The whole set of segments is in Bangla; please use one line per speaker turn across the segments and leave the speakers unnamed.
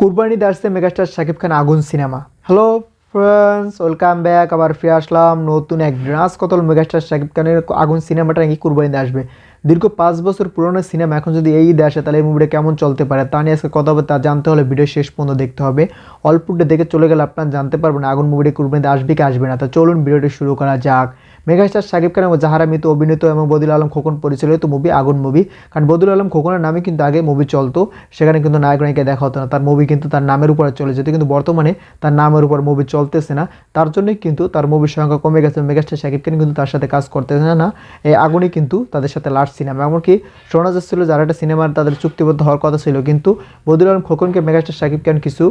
কুরবানি আসছে megastar Shakib Khan Agun cinema. Hello friends, welcome back, আবার ফিরে আসলাম নতুন এক ড্রাস কতল মেগাস্টার শাকিব খানের আগুন সিনেমাটা নাকি কুরবানিতে আসবে। দীর্ঘ পাঁচ বছর পুরনো সিনেমা, এখন যদি এই ঈদে আসে, তাহলে এই মুভিটা কেমন চলতে পারে তা নিয়ে আজকে কথা হবে, তা জানতে হলে ভিডিও শেষ পর্যন্ত দেখতে হবে। অল্পটা দেখে চলে গেলে আপনারা জানতে পারবেন আগুন মুভিটা কুরবানিতে আসবে কি আসবে না। তা চলুন ভিডিওটি শুরু করা যাক। মেগাস্টার শাকিব খান এবং জাহারা মিতু, অভিনীত এবং বদিল আলম খোকন পরিচালিত মুভি আগুন মুভি কারণ বদিল আলম খোকনের নামে কিন্তু আগে মুভি চলতো, সেখানে কিন্তু নায়ক নায়িকা দেখা হতো না। তার মুভি কিন্তু তার নামের উপরে চলে যেত, কিন্তু বর্তমানে তার নামের উপর মুভি চলতেছে না। তার জন্যই কিন্তু তার মুভির সংখ্যা কমে গেছে মেগাস্টার শাকিব খান কিন্তু তার সাথে কাজ করতেছে না। এই আগুনই কিন্তু তাদের সাথে লাস্ট সিনেমা এমনকি শোনা যাচ্ছিল যারা একটা সিনেমার তাদের চুক্তিবদ্ধ হওয়ার কথা ছিল, কিন্তু বদিল আলম খোকনকে মেগাস্টার শাকিব খান কিছু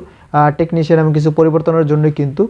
টেকনিশিয়ান এবং কিছু পরিবর্তনের জন্য কিন্তু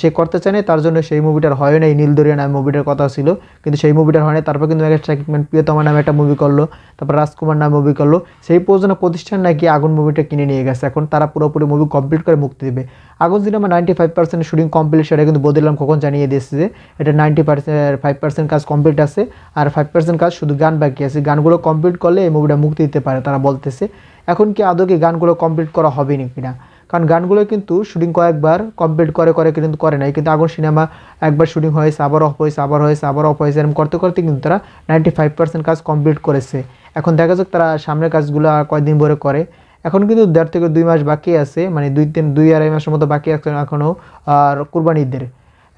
সে করতে চায় তার জন্য সেই মুভিটার হয় নাই, নীলদরিয়া নামে মুভিটার কথা ছিল, কিন্তু সেই মুভিটা হয়নি। তারপর কিন্তু মেগাস্টার শাকিব খান প্রিয়তমা নামে একটা মুভি করল, তারপর রাজকুমার নামে মুভি করল। সেই প্রযোজনা প্রতিষ্ঠান নাকি আগুন মুভিটা কিনে নিয়ে গেছে। এখন তারা পুরোপুরি মুভি কমপ্লিট করে মুক্তি দেবে। Agun cinema ninety five percent shooting complete সেটা কিন্তু বদিলাম কখন জানিয়ে দিয়েছে যে এটা নাইনটি পার্সেন্ট ফাইভ পার্সেন্ট কাজ কমপ্লিট আছে, আর ফাইভ পার্সেন্ট কাজ শুধু গান বাকি আছে। গানগুলো কমপ্লিট করলে এই মুভিটা মুক্তি দিতে পারে, তারা বলতেছে। এখন কি আদৌ কি গানগুলো কমপ্লিট করা হবে না? কারণ গানগুলো কিন্তু শুটিং কয়েকবার কমপ্লিট করে করে কিন্তু করে নাই। কিন্তু আগুন সিনেমা একবার শুটিং হয়েছে, আবার অফ হয়েছে, আবার হয়েছে, আবার অফ হয়েছে, এরকম করতে করতে কিন্তু তারা নাইনটি ফাইভ পার্সেন্ট কাজ কমপ্লিট করেছে। এখন দেখা যাক তারা সামনের কাজগুলো আর কয়দিন ভরে করে। এখন কিন্তু দেড় থেকে দুই মাস বাকি আছে মানে দুই তিন, দুই আড়াই মাসের মতো বাকি আছে এখনও আর কুরবানি ঈদের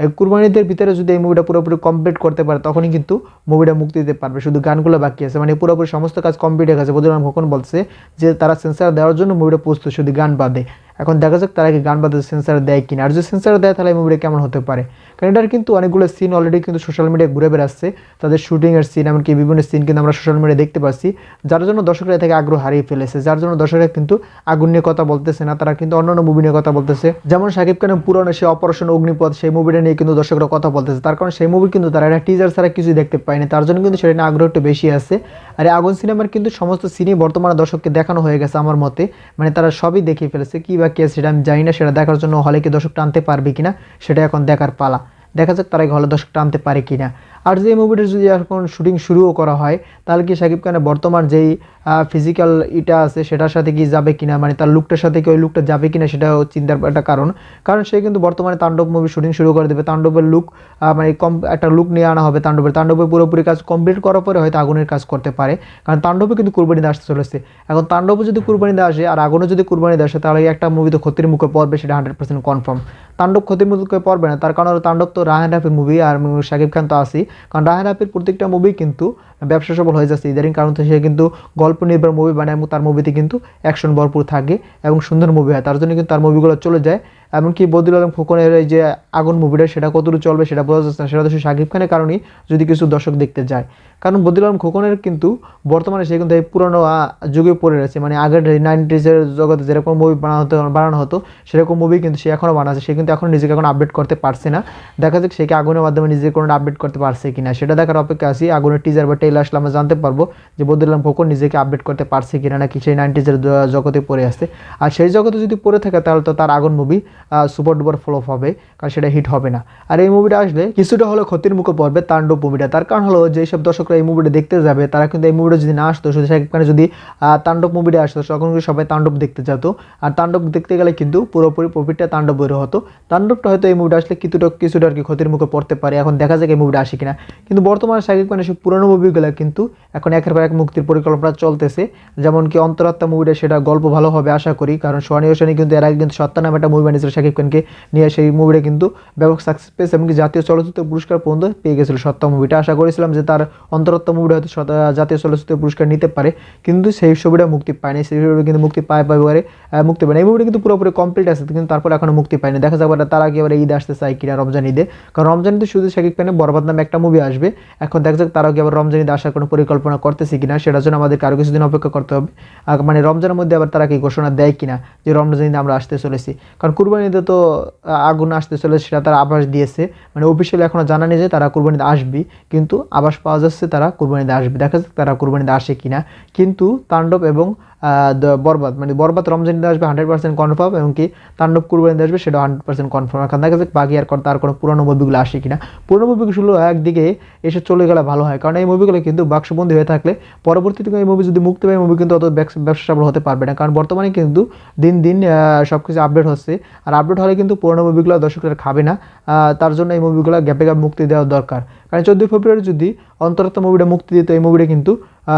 এই কুরবানিদের ভিতরে যদি এই মুভিটা পুরোপুরি কমপ্লিট করতে পারে, তখনই কিন্তু মুভিটা মুক্তি দিতে পারবে। শুধু গানগুলো বাকি আছে মানে পুরোপুরি সমস্ত কাজ কমপ্লিট হয়ে গেছে। বদলাম কখন বলছে যে, তারা সেন্সার দেওয়ার জন্য মুভিটা প্রস্তুত, শুধু গান বাদে। এখন দেখা যাক তারা কি গান বাদে সেন্সার দেয় কিনা। আর যদি সেন্সার দেয়, তাহলে মুভিটা কেমন হতে পারে? কারণ এটার কিন্তু অনেকগুলো সিন অলরেডি কিন্তু সোশ্যাল মিডিয়ায় ঘুরে বেড়াচ্ছে। তাদের শুটিংয়ের সিন এমনকি বিভিন্ন সিন কিন্তু আমরা সোশ্যাল মিডিয়ায় দেখতে পাচ্ছি। যার জন্য দর্শকরা থেকে আগ্রহ হারিয়ে ফেলেছে। যার জন্য দর্শকরা কিন্তু আগুন নিয়ে কথা বলতেছে না। তারা কিন্তু অন্যান্য মুভি নিয়ে কথা বলতেছে। যেমন শাকিব খানের পুরনো সে অপারেশন অগ্নিপথ সেই মুভিটা নিয়ে কিন্তু দর্শকরা কথা বলতেছে। তার কারণ সেই মুভি কিন্তু তারা একটা টিজার ছাড়া কিছুই দেখতে পায়নি। তার জন্য কিন্তু সেটা নিয়ে আগ্রহ একটু বেশি আছে। আর আগুন সিনেমার কিন্তু সমস্ত সিনই বর্তমানে দর্শককে দেখানো হয়ে গেছে আমার মতে। মানে তারা সবই দেখিয়ে ফেলেছে। কী বা কে সেটা আমি জানি না, সেটা দেখার জন্য হলে কি দর্শক টানতে পারবে কিনা, সেটা এখন দেখার পালা। দেখা যাক তারা হলে দর্শক টানতে পারে কিনা। আর যে মুভিটার যদি এখন শুটিং শুরুও করা হয়, তাহলে কি শাকিব খানের বর্তমান যেই ফিজিক্যাল ইটা আছে, সেটার সাথে কি যাবে কিনা? মানে তার লুকটার সাথে কি ওই লুকটা যাবে কিনা, সেটাও চিন্তার একটা কারণ। কারণ সে কিন্তু বর্তমানে তাণ্ডব মুভি শুটিং শুরু করে দেবে। তাণ্ডবের লুক মানে কম একটা লুক নিয়ে আনা হবে তাণ্ডবের। তাণ্ডবের পুরোপুরি কাজ কমপ্লিট করার পরে হয়তো আগুনের কাজ করতে পারে। কারণ তাণ্ডবে কিন্তু কুরবানিতে আসতে চলেছে। এখন তাণ্ডবে যদি কুরবানিতে আসে, আর আগুনে যদি কুরবানিতে আসে, তাহলে একটা মুভি তো ক্ষতির মুখে পড়বে, সেটা হান্ড্রেড পার্সেন্ট কনফার্ম তাণ্ডব ক্ষতিমূলক হয়ে পড়বে না, তার কারণ তাণ্ডব তো রাহান রাফির মুভি আর শাকিব খান তো আসি কারণ রাহান রাফির প্রত্যেকটা মুভি কিন্তু ব্যবসা সফল হয়ে যাচ্ছে। ইদারিং কারণ সে কিন্তু গল্প নির্ভর মুভি বানায় এবং তার মুভিতে কিন্তু অ্যাকশন ভরপুর থাকে এবং সুন্দর মুভি হয়। তার জন্য কিন্তু তার মুভিগুলো চলে যায়। এমনকি বদিল আলম খোকনের এই যে আগুন মুভিটা সেটা কতটুকু চলবে সেটা বোঝা যাচ্ছে না। সেটা তো শাকিব খানের কারণেই যদি কিছু দর্শক দেখতে যায়। কারণ বদিল আলম খোকনের কিন্তু বর্তমানে সে কিন্তু এই পুরনো যুগে পড়ে রয়েছে। মানে আগের নাইনটিজের জগতে যেরকম মুভি বানানো হতো বানানো হতো, সেরকম মুভি কিন্তু সে এখনও বানাচ্ছে। সে কিন্তু এখন নিজেকে এখন আপডেট করতে পারছে না। দেখা যাক সে কি আগুনের মাধ্যমে নিজেকে কোনো আপডেট করতে পারছে কি না সেটা দেখার অপেক্ষা আছি। আগুনের টিজার বা টেইলার আসলে আমরা জানতে পারব যে বদিল আলম খোকন নিজেকে আপডেট করতে পারছে কি না নাকি সেই নাইনটিজের জগতে পড়ে আসছে। আর সেই জগতে যদি পড়ে থাকে, তাহলে তো তার আগুন মুভি সুপার ডুপার ফ্লপ হবে, কারণ সেটা হিট হবে না। আর এই মুভিটা আসলে কিছুটা হলো ক্ষতির মুখে পড়বে তাণ্ডব মুভিটা তার কারণ হলো যেসব দর্শকরা এই মুভিটা দেখতে যাবে, তারা কিন্তু এই মুভিটা যদি না আসতো, শুধু খানের যদি তাণ্ডব মুভিটা আসতো, তখন কিন্তু সবাই তাণ্ডব দেখতে যেত। আর তাণ্ডব দেখতে গেলে কিন্তু পুরোপুরি প্রফিটটা তাণ্ডব বের হতো। তাণ্ডবটা হয়তো এই মুভিটা আসলে কিছুটা কিছুটা আর কি ক্ষতির মুখে পড়তে পারে। এখন দেখা যাক এই মুভিটা আসে কিনা। কিন্তু বর্তমানে শাকিব খানের সব পুরোনো মুভিগুলো কিন্তু এখন একের পর এক মুক্তির পরিকল্পনা চলতেছে। যেমন কি অন্তরাত্মা মুভিটা সেটা গল্প ভালো হবে আশা করি। কারণ সোহানি হোসেনি কিন্তু এর আগে কিন্তু সত্তা নামে একটা মুভি বানিয়েছিল শাকিব খানকে নিয়ে সেই মুভিটা কিন্তু ব্যাপক সাকসেস পেয়েছে। এমনকি জাতীয় চলচ্চিত্র পুরস্কার পর্যন্ত পেয়ে গেছিল সত্তা মুভিটা আশা করেছিলাম যে তার অন্তরত্ব মুভিটা হয়তো জাতীয় চলচ্চিত্র পুরস্কার নিতে পারে। কিন্তু সেই ছবিটা মুক্তি পায়নি। সেই ছবিটা কিন্তু মুক্তি পায় এবারে মুক্তি পায়নি। এই মুভিটা কিন্তু পুরোপুরি কমপ্লিট আছে, কিন্তু তারপর এখনও মুক্তি পায়নি। দেখা যাবে তারা কি এবারে ঈদ আসতে চায় কিনা রমজান ঈদে। কারণ রমজান ঈদে শুধু শাকিব খানের বরবাদ নামে একটা মুভি আসবে। এখন দেখা যাক তারাও কি আবার রমজান ঈদে আসার কোনো পরিকল্পনা করতেছে কিনা। সেটার জন্য আমাদের আরও কিছুদিন অপেক্ষা করতে হবে। মানে রমজানের মধ্যে আবার তারা কি ঘোষণা দেয় কিনা? যে রমজান ঈদে আমরা আসতে চলেছি। কারণ কুরবানিতে তো আগুন আসতে চলে সেটা তারা আভাস দিয়েছে। মানে অফিসিয়ালি এখনও জানা নেই যে তারা কুরবানিতে আসবে, কিন্তু আভাস পাওয়া যাচ্ছে তারা কুরবানিতে আসবে। দেখা যাচ্ছে তারা কুরবানিতে আসে কিনা। কিন্তু তাণ্ডব এবং বরবাদ মানে বরবাদ রমজান ঈদে আসবে হান্ড্রেড পার্সেন্ট কনফার্ম এবং কি তাণ্ডব কুরবানিতে আসবে সেটা হান্ড্রেড পার্সেন্ট কনফার্ম এখন দেখা যাক বাকি আর তার কোনো পুরোনো মুভিগুলো আসে কিনা। পুরোনো মুভিগুলো একদিকে এসে চলে গেলে ভালো হয়, কারণ এই মুভিগুলো কিন্তু বাক্সবন্দি হয়ে থাকলে পরবর্তীতে এই মুভি যদি মুক্তি পায় মুভি কিন্তু অত ব্যবসা সফল হতে পারবে না। কারণ বর্তমানে কিন্তু দিন দিন সব কিছু আপডেট হচ্ছে। আর আপডেট হলে কিন্তু পুরোনো মুভিগুলো দর্শকরা খাবে না। তার জন্য এই মুভিগুলো গ্যাপে গ্যাপ মুক্তি দেওয়া দরকার। কারণ চোদ্দোই ফেব্রুয়ারি যদি অন্তরত্ব মুভিটা মুক্তি দিত, এই মুভিটা কিন্তু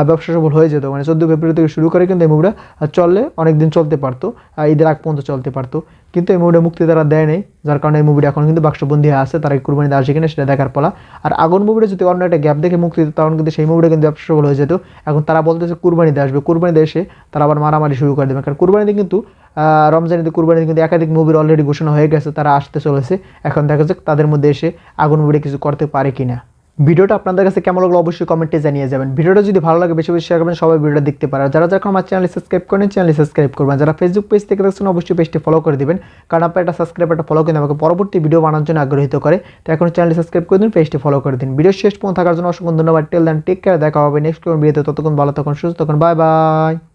ব্যবসা সফল হয়ে যেত। মানে চোদ্দোই ফেব্রুয়ারি থেকে শুরু করে কিন্তু এই মুভিটা চললে অনেক দিন চলতে পারতো ঈদের আগ পর্যন্ত চলতে পারতো। কিন্তু এই মুভিটা মুক্তি তারা দেয় নেই, যার কারণে এই মুভিটা এখন কিন্তু বাক্সবন্দি আছে, তারা এই কুরবানি আসে কিনা সেটা দেখার পালা। আর আগুন মুভিটা যদি অন্য একটা গ্যাপ দেখে মুক্তি দিত, তখন কিন্তু সেই মুভিটা কিন্তু ব্যবসা সফল হয়ে যেত। এখন তারা বলতেছে কুরবানিতে আসবে, কুরবানিতে এসে তারা আবার মারামারি শুরু করে দেবে। কারণ কুরবানিতে কিন্তু আহ, রমজানিতে কুরবানিতে কিন্তু একাধিক মুভির অলরেডি ঘোষণা হয়ে গেছে তারা আসতে চলেছে। এখন দেখা যাক তাদের মধ্যে এসে আগুন মুভিটা কিছু করতে পারে কিনা। ভিডিওটা আপনাদের কাছে কেমন লাগল অবশ্যই কমেন্টে জানিয়ে যাবেন। ভিডিওটা যদি ভালো লাগে বেশি বেশি শেয়ার করবেন সবাই ভিডিওটা দেখতে পারে। আর যারা যারা আমার চ্যানেল সাবস্ক্রাইব করেন চ্যানেল সাবস্ক্রাইব করবেন। যারা ফেসবুক পেজ থেকে দেখছেন অবশ্যই পেজটি ফলো করে দিবেন। কারণ আপনার একটা সাবস্ক্রাইব একটা ফলো কিন্তু আমাকে পরবর্তী ভিডিও বানানোর জন্য আগ্রহিত করে। তো এখন চ্যানেল সাবস্ক্রাইব করে দিন পেজটি ফলো করে দিন। ভিডিও শেষ পর্যন্ত থাকার জন্য অসংখ্য ধন্যবাদ। টেল দেন টেক কেয়ার দেখা হবে নেক্সট ভিডিওতে ততক্ষণ ভালো তখন সুস্থ তখন বাই বাই